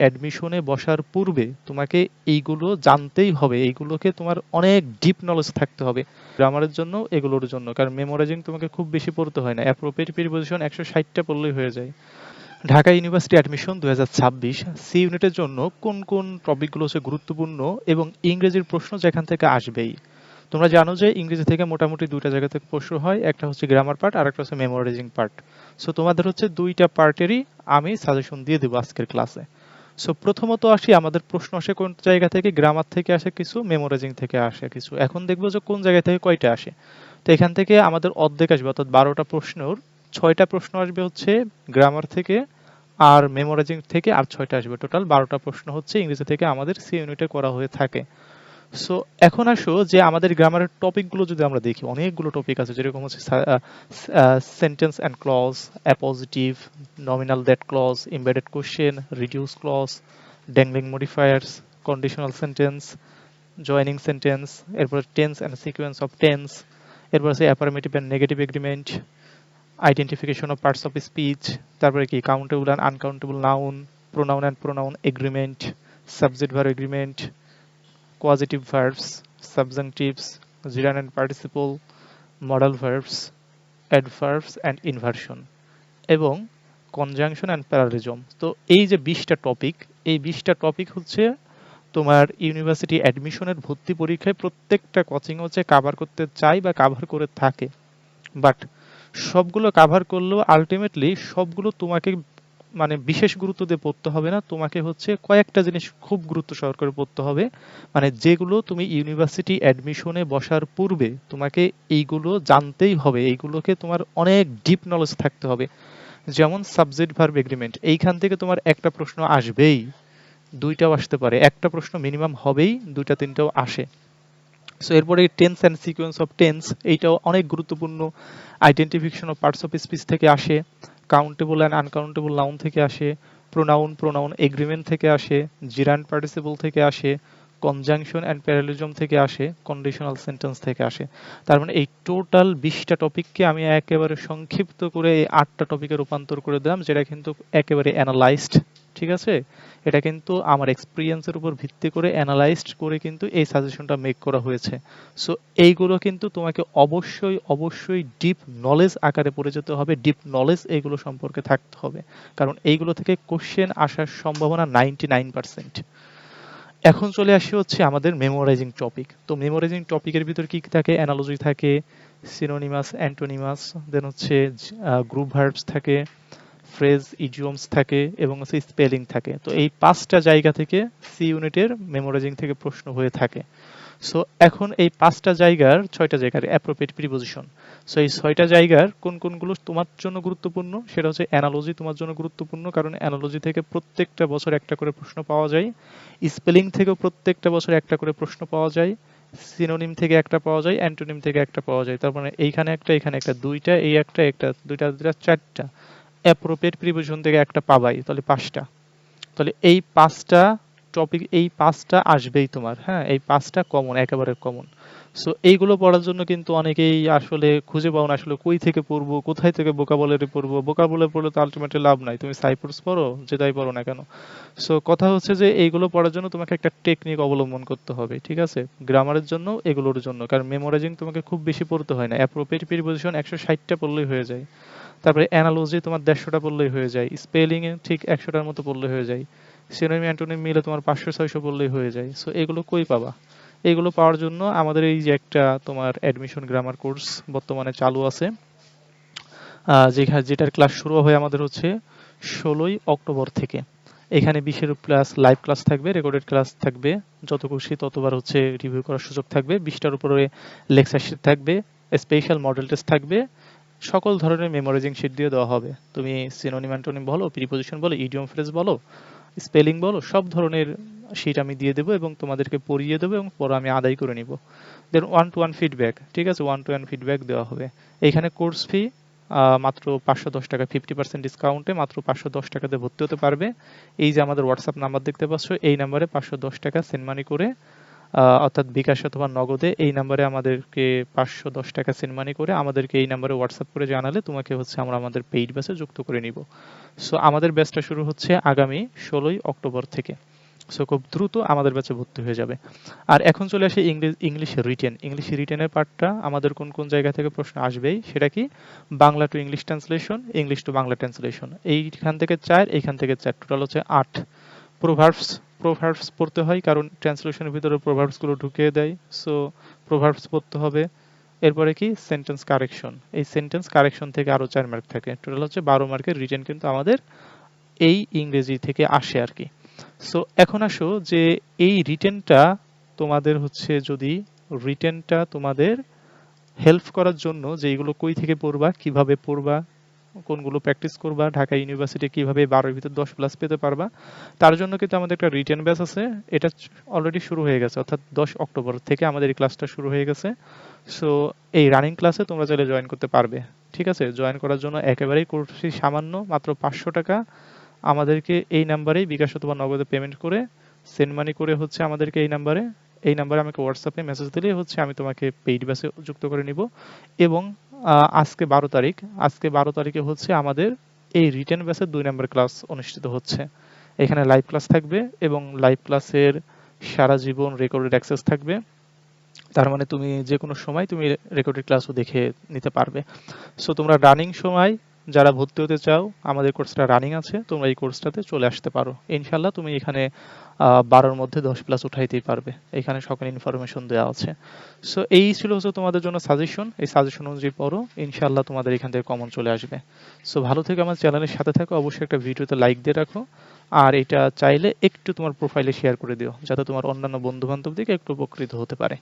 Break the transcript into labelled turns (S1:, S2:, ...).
S1: অ্যাডমিশনে বসার পূর্বে তোমাকে এইগুলো জানতেই হবে। এইগুলোকে তোমার অনেক ডিপ নলেজ থাকতে হবে গ্রামারের জন্য, এগুলোর জন্য। কারণ মেমোরাইজিং তোমাকে খুব বেশি পড়তে হয় না। অ্যাপ্রোপ্রিয়েট প্রিপোজিশন একশো ষাটটা পড়লেই হয়ে যায়। ঢাকা ইউনিভার্সিটি অ্যাডমিশন দু হাজার ছাব্বিশ সি ইউনিটের জন্য কোন কোন টপিকগুলো হচ্ছে গুরুত্বপূর্ণ এবং ইংরেজির প্রশ্ন যেখান থেকে আসবেই। তোমরা জানো যে ইংরেজি থেকে মোটামুটি দুইটা জায়গা থেকে প্রশ্ন হয়, একটা হচ্ছে গ্রামার পার্ট আর একটা হচ্ছে মেমোরাইজিং পার্ট সো তোমাদের হচ্ছে দুইটা পার্টেরই আমি সাজেশন দিয়ে দেবো আজকের ক্লাসে সো প্রথমত আসি, আমাদের প্রশ্ন আসে কোন জায়গা থেকে, গ্রামার থেকে আসে কিছু মেমোরাইজিং থেকে আসে কিছু। এখন দেখব যে কোন জায়গা থেকে কয়টা আসে। তো এখান থেকে আমাদের অর্ধেক আসবে, অর্থাৎ বারোটা প্রশ্নের ছয়টা প্রশ্ন আসবে হচ্ছে গ্রামার থেকে আর মেমোরাইজিং থেকে আর ছয়টা আসবে। টোটাল বারোটা প্রশ্ন হচ্ছে ইংরেজি থেকে আমাদের সি ইউনিটে করা হয়ে থাকে। সো এখন আসো যে আমাদের গ্রামারের টপিকগুলো যদি আমরা দেখি, অনেকগুলো টপিক আছে যেরকম হচ্ছে sentence and clause appositive nominal that clause embedded question reduce clause dangling modifiers conditional sentence joining sentence এরপর tense and sequence of tense এরপর আছে affirmative and negative agreement identification of parts of speech তারপরে কি countable and uncountable noun pronoun and pronoun agreement subject verb agreement causative verbs, subjunctives, gerund and participle, modal verbs, adverbs and inversion এবং conjunction and parallelism তো এই যে বিশটা topic এই বিশটা topic হচ্ছে তোমার ইউনিভার্সিটি অ্যাডমিশনের ভর্তি পরীক্ষায় প্রত্যেকটা কোচিং হচ্ছে কাভার করতে চাই বা কাভার করে থাকে। বাট সবগুলো কাভার করলেও আলটিমেটলি সবগুলো তোমাকে মানে বিশেষ গুরুত্ব দিয়ে পড়তে হবে না। তোমাকে হচ্ছে কয়েকটা জিনিস খুব গুরুত্ব সহকারে পড়তে হবে। মানে যেগুলো তুমি ইউনিভার্সিটি অ্যাডমিশনে বসার পূর্বে তোমাকে এইগুলো জানতেই হবে। এইগুলোকে তোমার অনেক ডিপ নলেজ থাকতে হবে। যেমন সাবজেক্ট ভার্ব এগ্রিমেন্ট এইখান থেকে তোমার একটা প্রশ্ন আসবেই, দুইটাও আসতে পারে। একটা প্রশ্ন মিনিমাম হবেই, দুইটা, তিনটাও আসে। সো এরপরে tense and sequence of tense এইটাও অনেক গুরুত্বপূর্ণ। Identification of parts of speech থেকে আসে। কাউন্টেবল অ্যান্ড আনকাউন্টেবল নাউন থেকে আসে প্রোনাউন প্রোনাউন এগ্রিমেন্ট থেকে আসে জিরান্ড পার্টিসিপল থেকে আসে কনজাংশন অ্যান্ড প্যারালিজম থেকে আসে কন্ডিশনাল সেন্টেন্স থেকে আসে। তার মানে এই টোটাল বিশটা টপিককে আমি একেবারে সংক্ষিপ্ত করে এই আটটা টপিকে রূপান্তর করে দিলাম, যেটা কিন্তু একেবারে অ্যানালাইজড ঠিক আছে? এটা কিন্তু আমার এক্সপিরিয়েন্সের উপর ভিত্তি করে অ্যানালাইজড করে কিন্তু এই সাজেশনটা মেক করা হয়েছে। সো এইগুলো কিন্তু তোমাকে অবশ্যই অবশ্যই ডিপ নলেজ আকারে পড়ে যেতে হবে ডিপ নলেজ এইগুলো সম্পর্কে থাকতে হবে। কারণ এইগুলো থেকে কোশ্চেন আসার সম্ভাবনা নাইনটি নাইন পার্সেন্ট এখন চলে আসি হচ্ছে আমাদের মেমোরাইজিং টপিক তো মেমোরাইজিং টপিকের ভিতর কি থাকে? অ্যানালজি থাকে সিনোনিমাস অ্যান্টোনিমাস দেন হচ্ছে গ্রুপ ভার্বস থাকে ফ্রেজ ইডিওমস থাকে, এবং হচ্ছে স্পেলিং থাকে। তো এই পাঁচটা জায়গা থেকে সি ইউনিটের মেমোরাইজিং থেকে প্রশ্ন হয়ে থাকে। সো এখন এই পাঁচটা জায়গার ছয়টা জায়গার অ্যাপ্রোপ্রিয়েট প্রিপোজিশন সো এই ছয়টা জায়গার কোন কোনগুলো তোমার জন্য গুরুত্বপূর্ণ? সেটা হচ্ছে অ্যানালজি তোমার জন্য গুরুত্বপূর্ণ, কারণ অ্যানালজি থেকে প্রত্যেকটা বছর একটা করে প্রশ্ন পাওয়া যায়। স্পেলিং থেকেও প্রত্যেকটা বছর একটা করে প্রশ্ন পাওয়া যায়। সিনোনিম থেকে একটা পাওয়া যায় অ্যান্টোনিম থেকে একটা পাওয়া যায়। তার মানে এইখানে একটা, এখানে একটা, দুইটা, এই একটা একটা, দুইটা দুইটা, চারটা। অ্যাপ্রোপ্রিয়েট প্রিপোজিশন থেকে একটা পাবাই, তাহলে পাঁচটা। তাহলে এই পাঁচটা টপিক এই পাঁচটা আসবেই তোমার হ্যাঁ? এই পাঁচটা কমন একেবারে কমন সো এইগুলো পড়ার জন্য কিন্তু অনেকেই আসলে খুঁজে পাও না আসলে কই থেকে পড়ব, কোথায় থেকে বোকাবলারি পড়ব। বোকাবলারি পড়লে তো আলটিমেটলি লাভ নাই। তুমি সাইপ্রস পড়ো, যেটাই পড়ো না কেন। সো কথা হচ্ছে যে এইগুলো পড়ার জন্য তোমাকে একটা টেকনিক অবলম্বন করতে হবে, ঠিক আছে? গ্রামারের জন্য, এগুলোর জন্য। কারণ মেমোরাইজিং তোমাকে খুব বেশি পড়তে হয় না। অ্যাপ্রোপ্রিয়েট প্রিপোজিশন একশো ষাটটা পড়লেই হয়ে যায়। তারপরে অ্যানালজি তোমার দেড়শোটা পড়লেই হয়ে যায়। স্পেলিং এ ঠিক একশোটার মতো পড়লে হয়ে যায়। সিনোনিম অ্যান্টোনিম মিলে তোমার পাঁচশো, ছয়শো পড়লেই হয়ে যায়। সো এগুলো কই পাবা? এগুলো পাওয়ার জন্য আমাদের এই যে একটা তোমার অ্যাডমিশন গ্রামার কোর্স বর্তমানে চালু আছে। যেখানে যেটার ক্লাস শুরু হয় আমাদের হচ্ছে ষোলোই অক্টোবর থেকে। এখানে বিশের ক্লাস লাইভ ক্লাস থাকবে রেকর্ডেড ক্লাস থাকবে, যত খুশি ততবার হচ্ছে রিভিউ করার সুযোগ থাকবে। বিশটার উপরে লেকচার শিট থাকবে স্পেশাল মডেল টেস্ট থাকবে, সকল ধরনের মেমোরাইজিং শিট দিয়ে দেওয়া হবে। তুমি সিনোনিম অ্যান্টোনিম বলো প্রিপোজিশন বলো ইডিয়ম ফ্রেজ বলো স্পেলিং বলো, সব ধরনের শিট আমি দিয়ে দেবো এবং তোমাদেরকে পড়িয়ে দেবো এবং পরে আমি আদায় করে নিব। Then one to one feedback ঠিক আছে? ওয়ান টু ওয়ান ফিডব্যাক দেওয়া হবে। এখানে কোর্স ফি মাত্র পাঁচশো দশ টাকা ফিফটি পার্সেন্ট ডিসকাউন্টে মাত্র পাঁচশো দশ টাকাতে ভর্তি হতে পারবে। এই যে আমাদের হোয়াটসঅ্যাপ নাম্বার দেখতে পাচ্ছ, এই নাম্বারে পাঁচশো দশ টাকা সেন্ড মানি করে অর্থাৎ বিকাশ অথবা নগদে এই নাম্বারে আমাদেরকে পাঁচশো দশ টাকা সেন্ড মানি করে আমাদেরকে এই নাম্বারে হোয়াটসঅ্যাপ করে জানালে তোমাকে হচ্ছে আমরা আমাদের পেইড ব্যাচে যুক্ত করে নিব। সো আমাদের ব্যাচটা শুরু হচ্ছে আগামী ষোলোই অক্টোবর থেকে। সো খুব দ্রুত আমাদের ব্যাচে ভর্তি হয়ে যাবে। আর এখন চলে আসে ইংলিশ ইংলিশ রিটেন ইংলিশ রিটেনের পার্টটা আমাদের কোন কোন জায়গা থেকে প্রশ্ন আসবেই সেটা কি? Bangla to English translation English to Bangla translation এইখান থেকে চার, এইখান থেকে চার। টোটাল হচ্ছে আট। প্রোভার্বস প্রোভার্বস পড়তে হয়, কারণ ট্রান্সলেশনের ভিতরে প্রোভার্বসগুলো ঢুকিয়ে দেয়। সো প্রোভার্বস পড়তে হবে। এরপরে কি? সেন্টেন্স কারেকশন এই সেন্টেন্স কারেকশন থেকে আরও চার মার্ক থাকে। টোটাল হচ্ছে বারো মার্কের রিটেন কিন্তু আমাদের এই ইংরেজি থেকে আসে আর কি। সো এখন আসো যে এই রিটেনটা তোমাদের হচ্ছে যদি রিটেনটা তোমাদের হেল্প করার জন্য যে এগুলো কই থেকে পড়বা, কীভাবে পড়বা কোনগুলো প্র্যাকটিস করবা, ঢাকা ইউনিভার্সিটি কীভাবে বারোর ভিতর দশ প্লাস পেতে পারবা, তার জন্য কিন্তু আমাদের একটা রিটেন ব্যাচ আছে, এটা অলরেডি শুরু হয়ে গেছে, অর্থাৎ দশ অক্টোবর থেকে আমাদের এই ক্লাসটা শুরু হয়ে গেছে। সো এই রানিং ক্লাসে তোমরা চাইলে জয়েন করতে পারবে, ঠিক আছে? জয়েন করার জন্য একেবারেই কোর্সি সামান্য, মাত্র পাঁচশো টাকা। আমাদেরকে এই নাম্বারেই বিকাশ অথবা নগদে পেমেন্ট করে সেন্ড মানি করে হচ্ছে আমাদেরকে এই নাম্বারে এই নাম্বারে আমাকে হোয়াটসঅ্যাপে মেসেজ দিলেই হচ্ছে আমি তোমাকে পেইড ব্যাসে যুক্ত করে নিব এবং আজকে বারো তারিখ। আজকে বারো তারিখে হচ্ছে আমাদের এই রিটেন ব্যাসের দুই নম্বর ক্লাস অনুষ্ঠিত হচ্ছে। এখানে লাইভ ক্লাস থাকবে এবং লাইভ ক্লাসের সারা জীবন রেকর্ডেড অ্যাক্সেস থাকবে। তার মানে তুমি যে কোনো সময় তুমি রেকর্ডেড ক্লাসও দেখে নিতে পারবে। সো তোমরা রানিং সময় যারা ভর্তি হতে চাও, আমাদের কোর্সটা রানিং আছে, তোমরা এই কোর্সটাতে চলে আসতে পারো। ইনশাল্লাহ তুমি এখানে বারোর মধ্যে দশ প্লাস উঠাইতেই পারবে। এখানে সকল ইনফরমেশন দেওয়া আছে। সো এই ছিল হচ্ছে তোমাদের জন্য সাজেশন এই সাজেশন অনুযায়ী পড়ো। ইনশাল্লাহ তোমাদের এখান থেকে কমন চলে আসবে। সো ভালো থেকে আমার চ্যানেলের সাথে থাকো। অবশ্যই একটা ভিডিওতে লাইক দিয়ে রাখো। আর এটা চাইলে একটু তোমার প্রোফাইলে শেয়ার করে দিও, যাতে তোমার অন্যান্য বন্ধু বান্ধবদিকে একটু উপকৃত হতে পারে।